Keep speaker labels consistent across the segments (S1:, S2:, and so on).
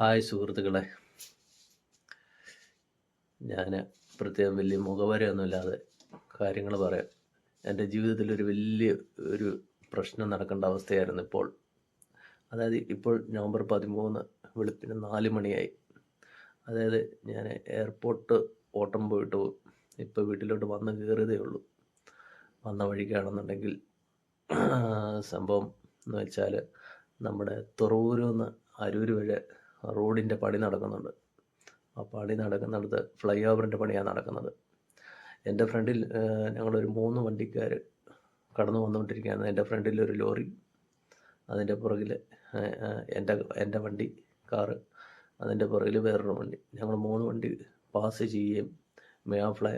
S1: Hi സുഹൃത്തുക്കളെ. ഞാൻ പ്രത്യേകം വലിയ മുഖവരയൊന്നുമില്ലാതെ കാര്യങ്ങൾ പറയാം. എന്റെ ജീവിതത്തിൽ ഒരു വലിയ ഒരു പ്രശ്നം നടക്കേണ്ട അവസ്ഥയായിരുന്നു ഇപ്പോൾ. അതായത് ഇപ്പോൾ നവംബർ പതിമൂന്ന് വെളുപ്പിന് നാല് മണിയായി. അതായത് ഞാൻ എയർപോർട്ട് ഓട്ടം പോയിട്ട് ഇപ്പോൾ വീട്ടിലോട്ട് വന്ന് കയറിയതേ ഉള്ളൂ. വന്ന വഴിക്കാണെന്നുണ്ടെങ്കിൽ സംഭവം എന്ന് വെച്ചാൽ നമ്മുടെ തുറവൂരിൽ നിന്ന് അരൂർ വരെ റോഡിന്റെ പണി നടക്കുന്നുണ്ട്. ആ പണി നടക്കുന്നിടത്ത് ഫ്ലൈ ഓവറിന്റെ പണിയാണ് നടക്കുന്നത്. എന്റെ ഫ്രണ്ടിൽ ഞങ്ങളൊരു മൂന്ന് വണ്ടിക്കാർ കടന്നു വന്നുകൊണ്ടിരിക്കുകയാണ്. എന്റെ ഫ്രണ്ടിൽ ഒരു ലോറി അതിന്റെ പുറകിൽ എന്റെ എന്റെ വണ്ടി കാറ് അതിന്റെ പുറകിൽ വേറൊരു വണ്ടി. ഞങ്ങൾ മൂന്ന് വണ്ടി പാസ് ചെയ്യുകയും മേ ആ ഫ്ലൈ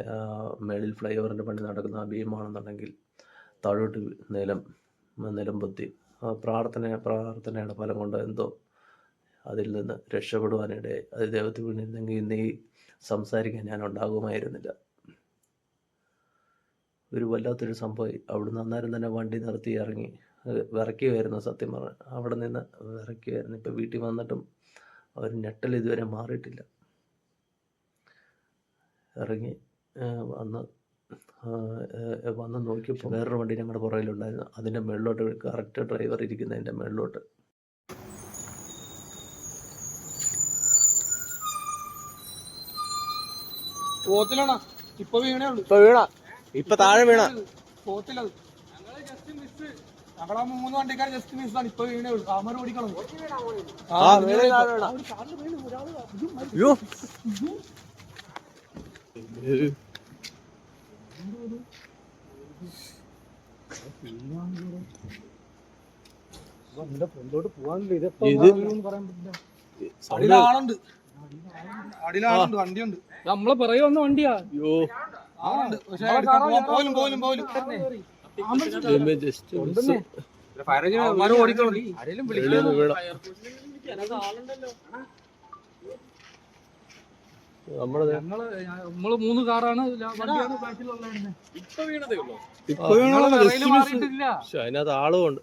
S1: മേളിൽ ഫ്ലൈ ഓവറിന്റെ പണി നടക്കുന്ന ആ താഴോട്ട് നിലം നിലം പൊത്തി. പ്രാർത്ഥന പ്രാർത്ഥനയുടെ ഫലം കൊണ്ട് എന്തോ അതിൽ നിന്ന് രക്ഷപ്പെടുവാനിടെ അത് ദൈവത്തിൽ വീണിരുന്നെങ്കിൽ ഇന്ന് ഈ സംസാരിക്കാൻ ഞാൻ ഉണ്ടാകുമായിരുന്നില്ല. ഒരു വല്ലാത്തൊരു സംഭവം അവിടുന്ന് അന്നേരം തന്നെ വണ്ടി നിർത്തി ഇറങ്ങി. വിറക്കുകയായിരുന്നു സത്യം പറഞ്ഞ അവിടെ നിന്ന് വിറയ്ക്കുമായിരുന്നു ഇപ്പം വീട്ടിൽ വന്നിട്ടും അവർ ഞെട്ടൽ ഇതുവരെ മാറിയിട്ടില്ല. ഇറങ്ങി വന്ന് വന്ന് നോക്കിയപ്പോൾ വേറൊരു വണ്ടി ഞങ്ങളുടെ പുറകിലുണ്ടായിരുന്നു. അതിന്റെ മുകളിലോട്ട് കറക്റ്റ് ഡ്രൈവർ ഇരിക്കുന്നതിന്റെ മുകളിലോട്ട്
S2: പോത്തിലാണോ? ഇപ്പൊ വീണേ ഉള്ളു.
S3: ഇപ്പൊ വീണ? ഇപ്പൊ താഴെ വീണ?
S2: പോത്തിലത് ഞങ്ങളാ മൂന്ന് വണ്ടിക്കാർ ജസ്റ്റ് മിസ് ആണ്. ഇപ്പൊ വീണേ ഉള്ളു. താമര ഓടിക്കണം
S3: ആ വീണ അയ്യോ.
S2: പോവാനില്ല ഇത്
S3: ഇത്
S2: പറയാൻ പറ്റില്ല അടിയിലാളുണ്ട്. അടിയിലാളുണ്ട്. വണ്ടിയുണ്ട്.
S4: നമ്മളെ പിറകെ വന്ന വണ്ടിയാ.
S3: അയ്യോ.
S2: പോലും പോലും പോലും
S4: നമ്മൾ മൂന്ന് കാറാണ്.
S3: അതിനകത്ത് ആളും ഉണ്ട്.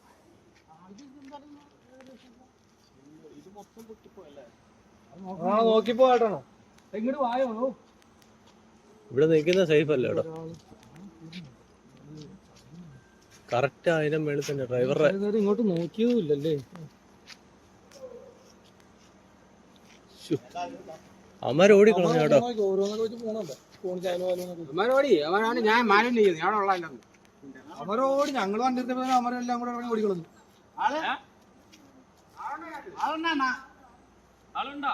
S2: നോക്കി പോകട്ടോ
S4: ഇങ്ങോട്ട് വായോ?
S3: ഇവിടെ നിൽക്കുന്ന സേഫ് അല്ല കേട്ടോ കറക്റ്റ് അതിന്റെ മേളിൽ തന്നെ ഡ്രൈവറുടെ
S4: ഇങ്ങോട്ട് നോക്കിയതും ഇല്ലല്ലേ
S3: ഓടിക്കളഞ്ഞ കേട്ടോ.
S5: അവനാണ് ഞാൻ മാനം ചെയ്യുന്നത്. ഞാൻ ഉള്ള
S2: അവരോട് ഞങ്ങൾ വണ്ടി അമരെല്ലാം കൂടെ ഇറങ്ങി ഓടിക്കളഞ്ഞു.
S4: ആളുണ്ടോ?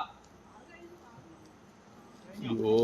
S3: അയ്യോ